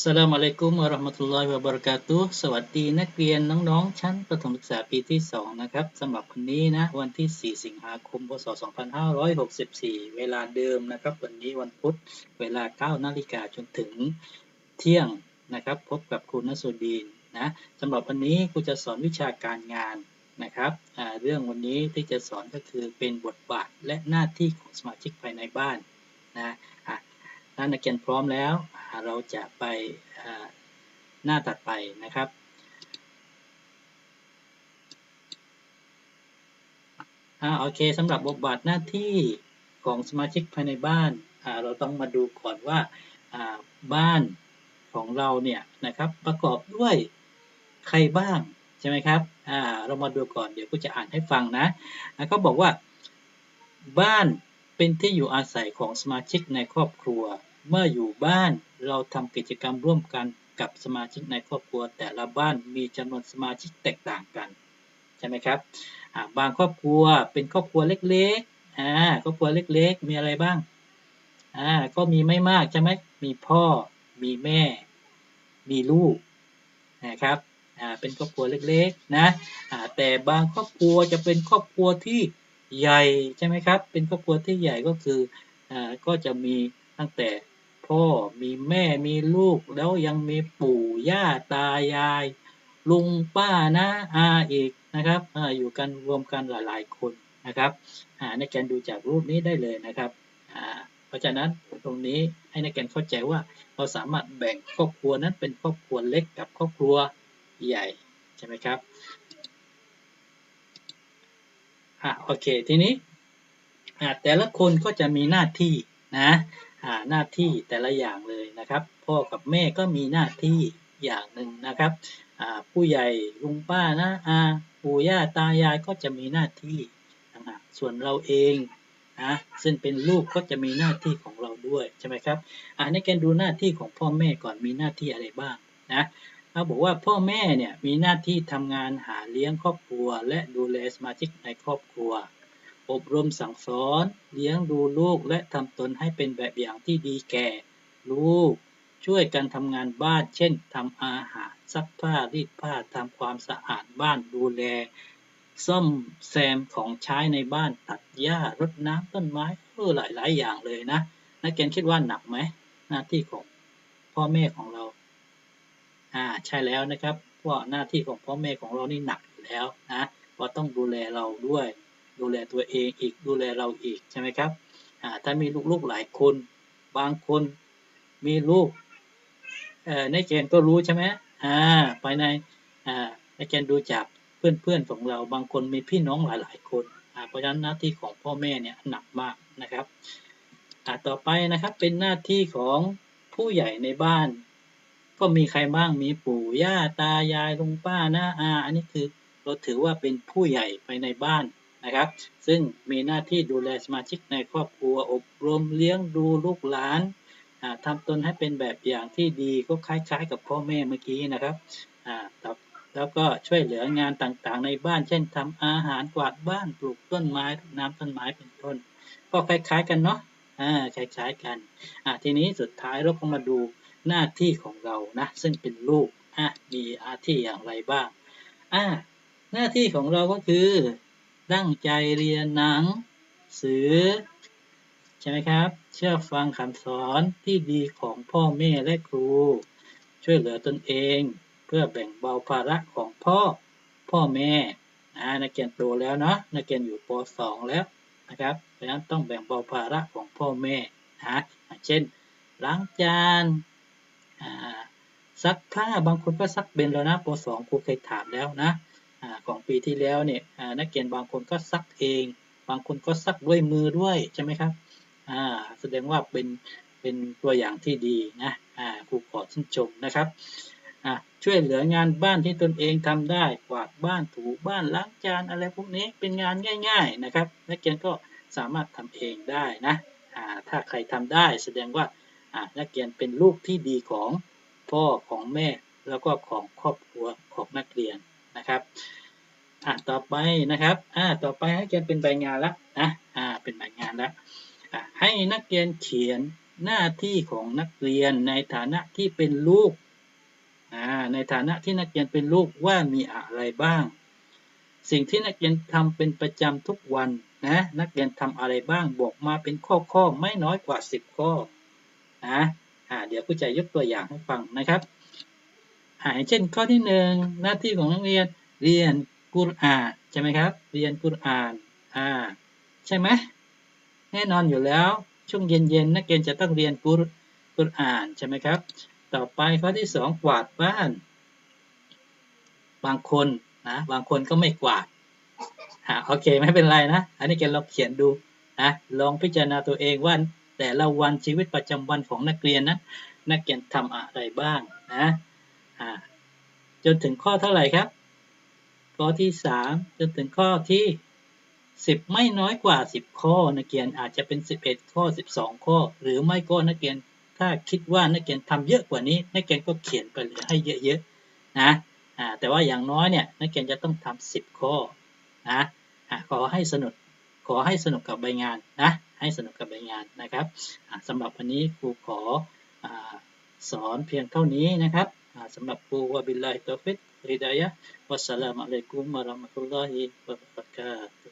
สลามอะลัยกุมวะราะห์มะตุลลอฮิวะบะเราะกาตุสวัสดีนักเรียนน้องๆ ชั้นประถมศึกษาปีที่ 2 นะครับสำหรับวันนี้นะ วันที่ 4 สิงหาคม พศ 2564 เวลาเดิมนะครับ วันนี้วันพุธเวลา 9 นาฬิกาจนถึงเที่ยงนะครับ พบกับครูนัสุดีนนะสำหรับวันนี้ครูจะสอนวิชาการงานนะครับเรื่องวันนี้ที่จะสอนก็คือเป็นบทบาทและหน้าที่ของสมาชิกภายในบ้านนะ ถ้านักเรียนพร้อมแล้ว เราจะไปหน้าตัดไปนะครับ โอเคสำหรับบทบาทหน้าที่ของสมาชิกภายในบ้าน เราต้องมาดูก่อนว่าบ้านของเราเนี่ยนะครับประกอบด้วยใครบ้างใช่ไหมครับเรามาดูก่อนเดี๋ยวกูจะอ่านให้ฟังนะเขาบอกว่าบ้านเป็นที่อยู่อาศัยของสมาชิกในครอบครัว เมื่ออยู่บ้านเราทำกิจกรรมร่วมกันกับสมาชิกในครอบครัว แต่ละบ้านมีจำนวนสมาชิกแตกต่างกันใช่ไหมครับบางครอบครัวเป็นครอบครัวเล็กๆอ่าครอบครัวเล็กๆ มีอะไรบ้างอ่าก็มีไม่มากใช่ไหมมีพ่อมีแม่ มีลูกนะครับอ่าเป็นครอบครัวเล็กๆนะอ่าแต่บางครอบครัวจะเป็นครอบครัวที่ใหญ่ใช่ไหมครับเป็นครอบครัวที่ใหญ่ก็คืออ่าก็จะมีตั้งแต่ พ่อมีแม่มีลูกแล้วยังมีปู่ย่าตายาย ลุงป้านะอาอีกนะครับออยู่กันรวมกันหลาย ๆ คนนะครับในการดูจากรูปนี้ได้เลยนะครับเพราะฉะนั้นตรงนี้ให้นักเรียนเข้าใจว่าเราสามารถแบ่งครอบครัวนั้นเป็นครอบครัวเล็กกับครอบครัวใหญ่ใช่ไหมครับอ่าโอเคทีนี้แต่ละคนก็จะมีหน้าที่นะ หน้าที่แต่ละอย่างเลยนะครับ พ่อกับแม่ก็มีหน้าที่อย่างหนึ่งนะครับผู้ใหญ่ลุงป้านะอาปู่ย่าตายายก็จะมีหน้าที่นะส่วนเราเองนะซึ่งเป็นลูกก็จะมีหน้าที่ของเราด้วยใช่ไหมครับอ่าในการดูหน้าที่ของพ่อแม่ก่อนมีหน้าที่อะไรบ้างนะเขาบอกว่าพ่อแม่เนี่ยมีหน้าที่ทำงานหาเลี้ยงครอบครัว และดูแลสมาชิกในครอบครัว อบรมสั่งสอน เลี้ยงดูลูกและทำตนให้เป็นแบบอย่างที่ดีแก่ ลูก ช่วยกันทำงานบ้าน เช่นทำอาหาร ซักผ้ารีดผ้าทำความสะอาดบ้านดูแล ซ่อมแซมของใช้ในบ้านตัดหญ้ารดน้ำต้นไม้เออหลาย ๆ อย่างเลยนะ นักเรียนคิดว่าหนักไหมหน้าที่ของพ่อแม่ของเราอ่าใช่แล้วนะครับเพราะหน้าที่ของพ่อแม่ของเรานี่หนักอยู่แล้วนะเพราะต้องดูแลเราด้วย ดูแลตัวเองอีกดูแลเราอีกใช่ไหมครับถ้ามีลูกๆหลายคนบางคนมีลูกในเกณฑ์ก็รู้ใช่ไหมอ่าภายในในเกณฑ์ดูจากเพื่อนๆของเราบางคนมีพี่น้องหลายๆคนเพราะฉะนั้นหน้าที่ของพ่อแม่เนี่ยหนักมากนะครับต่อไปนะครับเป็นหน้าที่ของผู้ใหญ่ในบ้าน ก็มีใครบ้างมีปู่ย่าตายายลุงป้าน้าอา อันนี้คือเราถือว่าเป็นผู้ใหญ่ไปในบ้าน นะครับ ซึ่งมีหน้าที่ดูแลสมาชิกในครอบครัวอบรมเลี้ยงดูลูกหลานทำตนให้เป็นแบบอย่างที่ดีก็คล้ายๆ กับพ่อแม่เมื่อกี้นะครับแล้วก็ช่วยเหลืองานต่างๆ ในบ้าน เช่นทำอาหารกวาดบ้านปลูกต้นไม้น้ำต้นไม้เป็นต้น ก็คล้ายๆกันเนาะคล้ายๆกันทีนี้สุดท้ายเราก็มาดูหน้าที่ของเรานะซึ่งเป็นลูกมีอาที่อย่างไรบ้างหน้าที่ของเราก็คือ ตั้งใจเรียนหนังสือ ใช่ไหมครับ เชื่อฟังคำสอนที่ดีของพ่อแม่และครู ช่วยเหลือตนเอง เพื่อแบ่งเบาภาระของพ่อพ่อแม่นะนักเรียนโตแล้วเนาะนักเรียนอยู่ป .2 แล้วนะครับเพราะฉะนั้นต้องแบ่งเบาภาระของพ่อแม่นะเช่นล้างจานซักผ้าบางคนก็ซักเป็นแล้วนะป .2 ครูเคยถามแล้วนะ ของปีที่แล้วเนี่ยนักเรียนบางคนก็ซักเอง บางคนก็ซักด้วยมือด้วยใช่ไหมครับแสดงว่าเป็นเป็นตัวอย่างที่ดีนะครูขอชื่นชมนะครับช่วยเหลืองานบ้านที่ตนเองทำได้กวาดบ้านถูบ้านล้างจานอะไรพวกนี้เป็นงานง่าย ๆนะครับ นักเรียนก็สามารถทำเองได้นะถ้าใครทำได้แสดงว่านักเรียนเป็นลูกที่ดีของพ่อของแม่แล้วก็ของครอบครัวของนักเรียน นะครับอ่าต่อไปนะครับอ่าต่อไปให้เรียนเป็นใบงานละนะอ่าเป็นใบงานละอ่าให้นักเรียนเขียนหน้าที่ของนักเรียนในฐานะที่เป็นลูกอ่าในฐานะที่นักเรียนเป็นลูกว่ามีอะไรบ้าง สิ่งที่นักเรียนทำเป็นประจำทุกวันนะนักเรียนทำอะไรบ้างบอกมาเป็นข้อๆไม่น้อยกว่า 10 ข้อนะอ่าเดี๋ยวผู้ใจยกตัวอย่างให้ฟังนะครับ อ่าย่างเช่นข้อที่หนึ่งหน้าที่ของนักเรียนเรียนกุรอานใช่ไหมครับ เรียนกุรอานอ่าใช่ไหมแน่นอนอยู่แล้วช่วงเย็นๆนักเรียนจะต้องเรียนกุรกุรอานใช่ไหมครับ ต่อไปข้อที่สองกวาดบ้าน บางคนนะบางคนก็ไม่กวาดอ่าโอเคไม่เป็นไรนะ อันนี้แกลองเขียนดูนะลองพิจารณาตัวเองว่าแต่ละวันชีวิตประจำวันของนักเรียนนะนักเรียนทำอะไรบ้างนะ จนถึงข้อเท่าไหร่ครับ ข้อที่สามจนถึงข้อที่สิบไม่น้อยกว่าสิบข้อนักเรียนอาจจะเป็นสิบเอ็ดข้อสิบสองข้อ หรือไม่ก็นักเรียนถ้าคิดว่านักเรียนทำเยอะกว่านี้นักเรียนก็เขียนไปเลยให้เยอะๆนะแต่ว่าอย่างน้อยเนี่ยนักเรียนจะต้องทำสิบข้อนะขอให้สนุกขอให้สนุกกับใบงานนะให้สนุกกับใบงานนะครับอ่าสำหรับวันนี้ครูขออสอนเพียงเท่านี้นะครับ สำหรับครูวะบิลลาฮิตอฟิก ฮิดายะฮ์วัสสลามุอะลัยกุมวะเราะมะตุลลอฮิวะบะเราะกาตุฮ์